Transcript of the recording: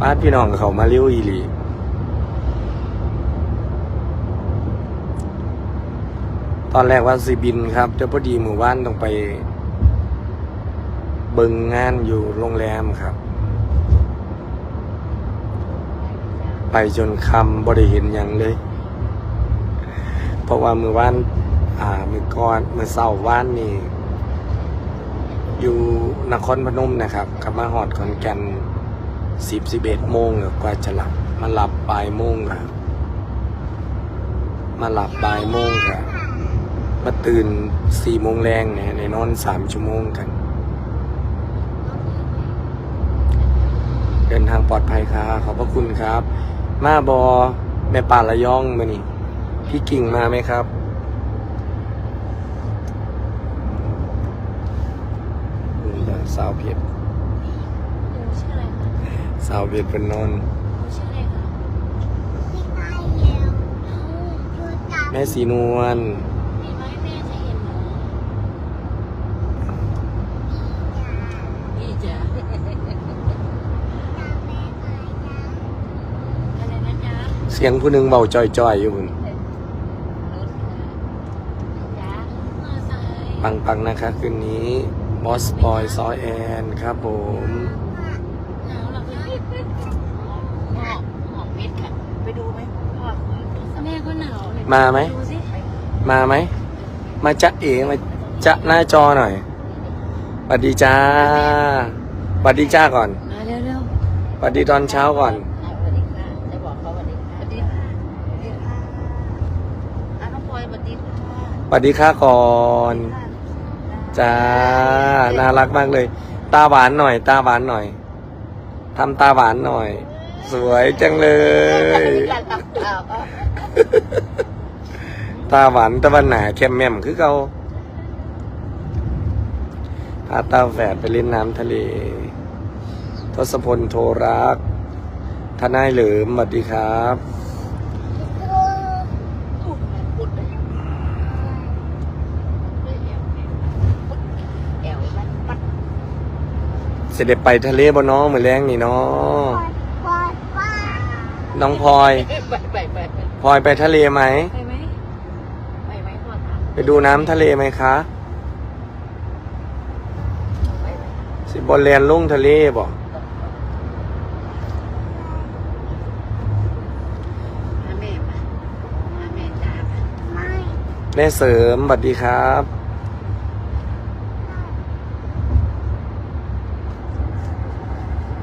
ป้าพี่น้องเขามาเลี้ยวอีหลีตอนแรกว่าสิบินครับแต่พอดีหมู่บ้านต้องไป เบิงงานอยู่โรงแรมครับ ไปจนคำบ่ได้เห็นอย่างเลย เพราะว่ามือว่าน อ่า มือก่อนมือเศร้าว่านนี่ อยู่นครพนมนะครับกลับมาหอดขอนแก่น สิบสิบเอ็ดโมงกว่าจะหลับ มาหลับบ่ายโมงครับมาหลับบ่ายโมงครับมาตื่นสี่โมงแรงเนี่ยในนอนสามชั่วโมงกัน เดินทางปลอดภัยครับขอบพระคุณครับ มาบอแม่ป่าละย่องมานี่พี่กิ่งมาไหมครับสาวเพชร หนูชื่ออะไรคะ สาวเพชรเป็นนอนหนูชื่ออะไรคะแม่สีนวลเห็นไหมแม่จะเห็นหนูพี่จ๋าอะไรนะจ๊ะเสียงผู้หนึ่งเบาจ่อยๆอยู่คุณรถจ๋าเมื่อสายปังปังๆนะคะคืนนี้บอสบอยซอยแอนครับผม หนาวเหรอคะหอบหอบเม็ดค่ะ ไปดูไหมหอบแม่ก็หนาวเลย มาไหมดูสิมาไหม มาจะเอ๋มาจะหน้าจอหน่อยสวัสดีจ้าสวัสดีจ้าก่อนมาเร็วสวัสดีตอนเช้าก่อน ๆสวัสดีค่ะจะบอกเขาสวัสดีค่ะสวัสดีค่ะสวัสดีค่ะอะน้องพลอยสวัสดีค่ะสวัสดีค่ะก่อน จ้า น่ารักมากเลย ตาหวานหน่อย ตาหวานหน่อย ทำตาหวานหน่อย สวยจังเลยการตับข่าวก็ ตาหวานตะวันหนาแคมแมมคือเขาพาตาแฝดไปเล่นน้ำทะเล ทศพลโทรักทนายเหลิมสวัสดีครับ เสด็จไปทะเลบ่น้องเหมือนแรงนี่เนาะน้องพลอยพลอยไปทะเลไหม ไปไหมไปไหมพ่อถาม ไปดูน้ำทะเลไหมคะไปไหมสิบอลแลนลุ่งทะเลบ่หาแม่มาหาแม่จ้ามาแม่เสริมสวัสดีครับ